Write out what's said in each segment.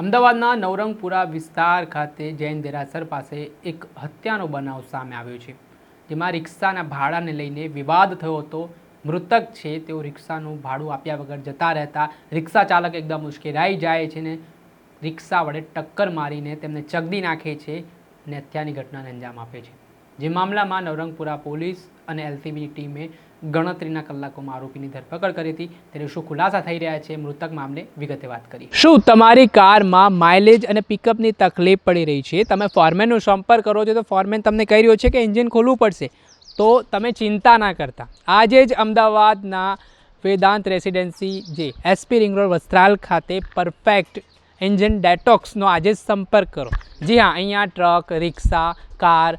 અમદાવાદના નવરંગપુરા વિસ્તાર ખાતે જૈન દેરાસર પાસે એક હત્યાનો બનાવ સામે આવ્યો છે, જેમાં રિક્ષાના ભાડાને લઈને વિવાદ થયો હતો. મૃતક છે તેઓ રિક્ષાનું ભાડું આપ્યા વગર જતા રહેતા. રિક્ષા ચાલક એકદમ ઉશ્કેરાઈ જાય છે ને રિક્ષા વડે ટક્કર મારીને તેમને ચગદી નાખે છે અને હત્યાની ઘટનાને અંજામ આપે છે. જે મામલામાં નવરંગપુરા પોલીસ અને એલસીબીની ટીમે ગણતરીના કલાકોમાં આરોપીની ધરપકડ કરી હતી. ત્યારે શું ખુલાસા થઈ રહ્યા છે? મૃતક મામલે વિગતે વાત કરી શું તમારી કારમાં માઇલેજ અને પિકઅપની તકલીફ પડી રહી છે? તમે ફોરમેનનો સંપર્ક કરો છો તો ફોરમેન તમને કહી રહ્યો છે કે એન્જિન ખોલવું પડશે. તો તમે ચિંતા ના કરતા. આજે જ અમદાવાદના વેદાંત રેસિડેન્સી જે એસપી રિંગ રોડ વસ્ત્રાલ ખાતે પરફેક્ટ એન્જિન ડેટોક્સનો આજે જ સંપર્ક કરો. જી હા, અહીંયા ટ્રક રિક્ષા કાર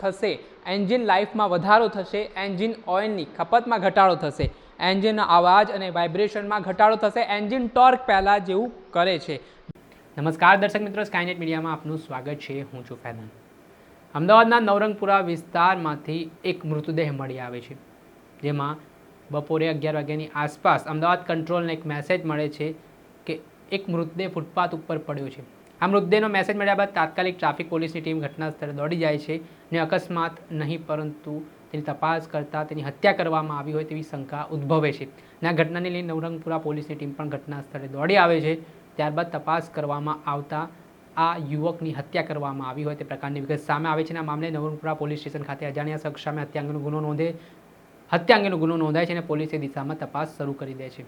થશે. એન્જિન લાઈફમાં વધારો થશે. એન્જિન ઓઇલની ખપતમાં ઘટાડો થશે. એન્જિનના અવાજ અને વાઇબ્રેશનમાં ઘટાડો થશે. એન્જિન ટોર્ક પહેલાં જેવું કરે છે. નમસ્કાર દર્શક મિત્રો સ્કાયનેટ મીડિયામાં આપનું સ્વાગત છે. હું છું ફેદાન અમદાવાદના નવરંગપુરા વિસ્તારમાંથી એક મૃતદેહ મળી આવે છે. જેમાં બપોરે અગિયાર વાગ્યાની આસપાસ અમદાવાદ કંટ્રોલને એક મેસેજ મળે છે કે એક મૃતદેહ ફૂટપાથ ઉપર પડ્યો છે. આ મૃતદેહનો મેસેજ મળ્યા બાદ તાત્કાલિક ટ્રાફિક પોલીસની ટીમ ઘટના સ્થળે દોડી જાય છે ને અકસ્માત નહીં પરંતુ તેની તપાસ કરતાં તેની હત્યા કરવામાં આવી હોય તેવી શંકા ઉદ્ભવે છે. અને આ ઘટનાને લઈને નવરંગપુરા પોલીસની ટીમ પણ ઘટના સ્થળે દોડી આવે છે. ત્યારબાદ તપાસ કરવામાં આવતા આ યુવકની હત્યા કરવામાં આવી હોય તે પ્રકારની વિગત સામે આવે છે અને આ મામલે નવરંગપુરા પોલીસ સ્ટેશન ખાતે અજાણ્યા શખ્સ સામે હત્યા અંગેનો ગુનો નોંધે હત્યા અંગેનો ગુનો નોંધાય છે અને પોલીસે દિશામાં તપાસ શરૂ કરી દે છે.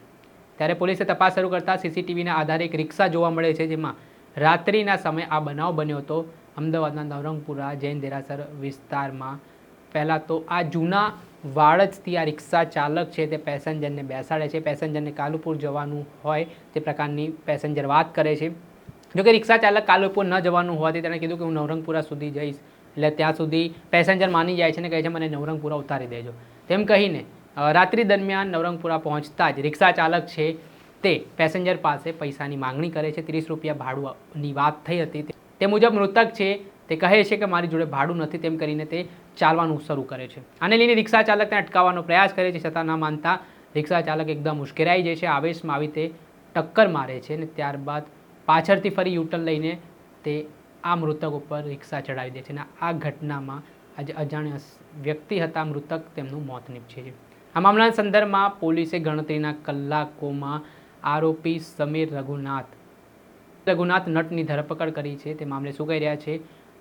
ત્યારે પોલીસે તપાસ શરૂ કરતાં સીસીટીવીના આધારે એક રિક્ષા જોવા મળે છે જેમાં રાત્રિના સમયે આ બનાવ બન્યો હતો. અમદાવાદના નવરંગપુરા, જૈન દેરાસર વિસ્તારમાં. પહેલાં તો આ જૂના વાડજથી આ રિક્ષા ચાલક છે, તે પેસેન્જરને બેસાડે છે. પેસેન્જરને કાલુપુર જવાનું હોય, તે પ્રકારની પેસેન્જર વાત કરે છે. જોકે રિક્ષા ચાલક કાલુપુર ન જવાનું હોવાથી તેણે કીધું કે હું નવરંગપુરા સુધી જઈશ. એટલે ત્યાં સુધી પેસેન્જર માની જાય છે ને કહે છે, મને નવરંગપુરા ઉતારી દેજો. તેમ કહીને રાત્રિ દરમિયાન નવરંગપુરા પહોંચતા જ રિક્ષા ચાલક છે તે પેસેન્જર પાસે પૈસાની માંગણી કરે છે. ત્રીસ રૂપિયા ભાડુંની વાત થઈ હતી. તે- મુજબ મૃતક છે. તે કહે છે કે મારી જોડે ભાડું નથી તેમ કરીને તે ચાલવાનું શરૂ કરે છે. આને લઈને રિક્ષા ચાલકને અટકાવવાનો પ્રયાસ કરે છે. છતાં ન માનતા રિક્ષા ચાલક એકદમ ઉશ્કેરાઈ જાય છે. આવેશમાં આવી તે ટક્કર મારે છે અને ત્યારબાદ પાછળથી ફરી યુટર્ન લઈને તે આ મૃતક ઉપર રિક્ષા ચડાવી દે છે અને આ ઘટનામાં આજે અજાણ્યા વ્યક્તિ હતા. મૃતક તેમનું મોત નીપજે છે. આ મામલાના સંદર્ભમાં પોલીસે ગણતરીના કલાકોમાં આરોપી સમીર રઘુનાથ. રઘુનાથ નટની ધરપકડ કરી છે. તે મામલે શું કહી રહ્યા છે?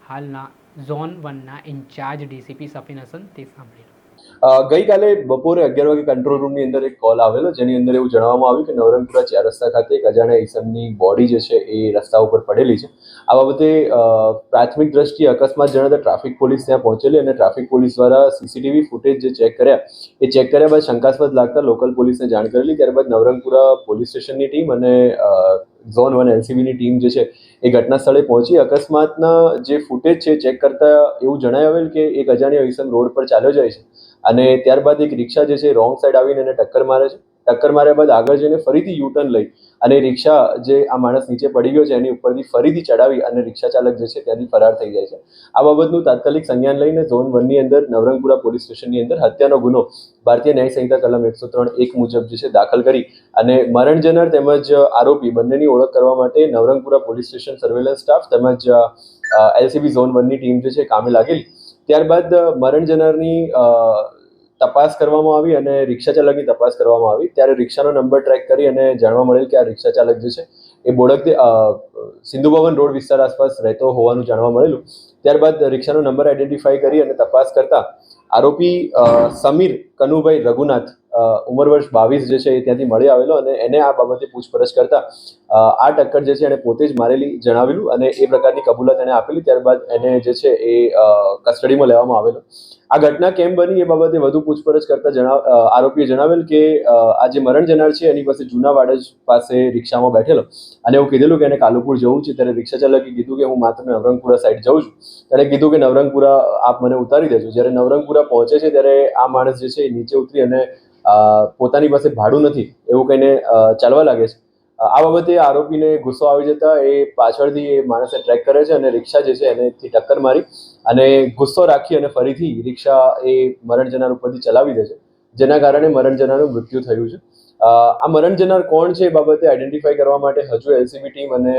હાલના ઝોન વનના ઇન્ચાર્જ ડીસીપી સફીન હસન તે સાંભળી ગઈકાલે બપોરે અગિયાર વાગે કંટ્રોલ રૂમની અંદર એક કોલ આવેલો, જેની અંદર એવું જણાવવામાં આવ્યું કે નવરંગપુરા ચાર રસ્તા ખાતે એક અજાણ્યા ઈસમની બોડી જે છે એ રસ્તા ઉપર પડેલી છે. આ બાબતે પ્રાથમિક દ્રષ્ટિએ અકસ્માત જણાતા ટ્રાફિક પોલીસ ત્યાં પહોંચેલી અને ટ્રાફિક પોલીસ દ્વારા સીસીટીવી ફૂટેજ જે ચેક કર્યા, એ ચેક કર્યા બાદ શંકાસ્પદ લાગતા લોકલ પોલીસને જાણ કરેલી. ત્યારબાદ નવરંગપુરા પોલીસ સ્ટેશનની ટીમ અને ઝોન વન એલસીબીની ટીમ જે છે, એ ઘટના સ્થળે પહોંચી. અકસ્માતના જે ફૂટેજ છે ચેક કરતા એવું જણાવેલ કે એક અજાણ્યો ઈસમ રોડ પર ચાલ્યો જાય છે. અને ત્યારબાદ એક રિક્ષા જે છે રોંગ સાઈડ આવીને એને ટક્કર મારે છે. ટક્કર માર્યા બાદ આગળ જઈને ફરીથી યુટર્ન લઈ અને રિક્ષા જે આ માણસ નીચે પડી ગયો છે, એની ઉપરથી ફરીથી ચડાવી અને રિક્ષા ચાલક જે છે ત્યાંથી ફરાર થઈ જાય છે. આ બાબતનું તાત્કાલિક સંજ્ઞાન લઈને ઝોન વનની અંદર નવરંગપુરા પોલીસ સ્ટેશનની અંદર હત્યાનો ગુનો ભારતીય ન્યાય સંહિતા કલમ એકસો ત્રણ એક મુજબ જે છે દાખલ કરી અને મરણ જનાર તેમજ આરોપી બંનેની ઓળખ કરવા માટે Navrangpura police station surveillance staff તેમજ એલસીબી ઝોન વનની ટીમ જે છે કામે લાગેલી. ત્યારબાદ મરણ જનારની તપાસ કરવામાં આવી અને રિક્ષા ચાલકની તપાસ કરવામાં આવી, ત્યારે રિક્ષાનો નંબર ટ્રેક કરી અને જાણવા મળેલ કે આ રિક્ષા ચાલક જે છે, એ બોડકથી સિંધુ ભવન રોડ વિસ્તાર આસપાસ રહેતો હોવાનું જાણવા મળેલું. ત્યારબાદ રિક્ષાનો નંબર આઈડેન્ટિફાઈ કરી અને તપાસ કરતા આરોપી સમીર કનુભાઈ રઘુનાથ ઉંમર વર્ષ બાવીસ જે છે એ ત્યાંથી મળી આવેલો અને એને આ બાબતે પૂછપરછ કરતા આ ટક્કર જે છે એને પોતે જ મારેલી જણાવેલું અને એ પ્રકારની કબૂલાત એને આપેલી, ત્યારબાદ એને જે છે એ કસ્ટડીમાં લેવામાં આવેલો. આ ઘટના કેમ બની એ બાબતે વધુ પૂછપરછ કરતા જણાવ આરોપીએ જણાવેલ કે આ જે મરણ જનાર છે એની પાસે જૂના વાડજ પાસે રિક્ષામાં બેઠેલો અને એવું કીધેલું કે એને કાલુપુર જવું છે, ત્યારે રિક્ષા ચાલકે કીધું કે હું માત્ર નવરંગપુરા સાઈડ જઉં છું. તેણે કીધું કે નવરંગપુરા આપ મને ઉતારી દેજો. જ્યારે નવરંગપુરા પહોંચે છે, ત્યારે આ માણસ જે છે એ નીચે ઉતરી અને પોતાની પાસે ભાડું નથી, એવું કહીને ચાલવા લાગે છે. આ બાબતે આરોપીને ગુસ્સો આવી જતા એ પાછળથી એ માણસને ટ્રેક કરે છે અને રિક્ષા જે છે એનેથી ટક્કર મારી અને ગુસ્સો રાખી અને ફરીથી રિક્ષા એ મરણ જનાર ઉપરથી ચલાવી દે છે, જેના કારણે મરણ જનારનું મૃત્યુ થયું છે. આ મરણ જનાર કોણ છે એ બાબતે આઈડેન્ટિફાઈ કરવા માટે હજુ એલસીબી ટીમ અને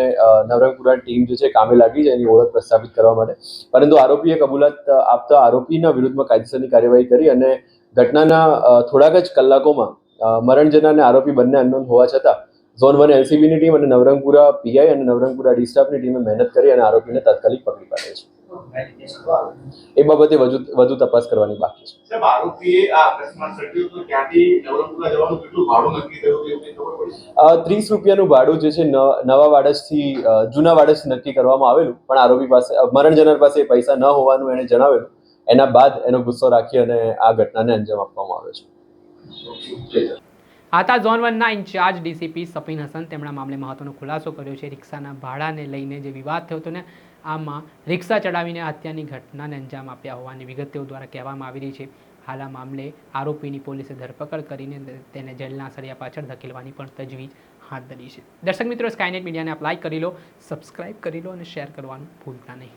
નવરંગપુરા ટીમ જે છે કામે લાગી છે, એની ઓળખ પ્રસ્થાપિત કરવા માટે. પરંતુ આરોપીએ કબૂલાત આપતા આરોપીના વિરુદ્ધમાં કાયદેસરની કાર્યવાહી કરી અને ઘટનાના થોડાક જ કલાકોમાં મરણજન અને આરોપી બંને અનનોન હોવા છતાં ઝોન વન એલસીબીની ટીમ અને નવરંગપુરા પીઆઈ અને નવરંગપુરા ડિસ્ટાફની ટીમે મહેનત કરી અને આરોપીને તાત્કાલિક પકડી પાડે છે. એ બાબતે વધુ વધુ તપાસ કરવાની બાકી છે. ત્રીસ રૂપિયાનું ભાડું જે છે નવા વાડસથી જૂના વાડસ નક્કી કરવામાં આવેલું પણ આરોપી પાસે મરણ જનાર પાસે પૈસા ન હોવાનું એણે જણાવેલું. એના બાદ એનો ગુસ્સો રાખી અને આ ઘટનાને અંજામ આપવામાં આવ્યો છે. આ હતા ઝોન વનના ઇન્ચાર્જ ડીસીપી સફીન હસન તેમણે મામલે મહત્વનો ખુલાસો કર્યો છે. રિક્ષાના ભાડાને લઈને જે વિવાદ થયો હતો ને, આમાં રિક્ષા ચડાવીને હત્યાની ઘટનાને અંજામ આપ્યા હોવાની વિગત તેઓ દ્વારા કહેવામાં આવી રહી છે. હાલ આ મામલે આરોપીની પોલીસે ધરપકડ કરીને તેને જેલના સળિયા પાછળ ધકેલવાની પણ તજવીજ હાથ ધરી છે. દર્શક મિત્રો સ્કાયનેટ મીડિયાને આપ લાઇક કરી લો સબસ્ક્રાઇબ કરી લો અને શેર કરવાનું ભૂલતા નહીં.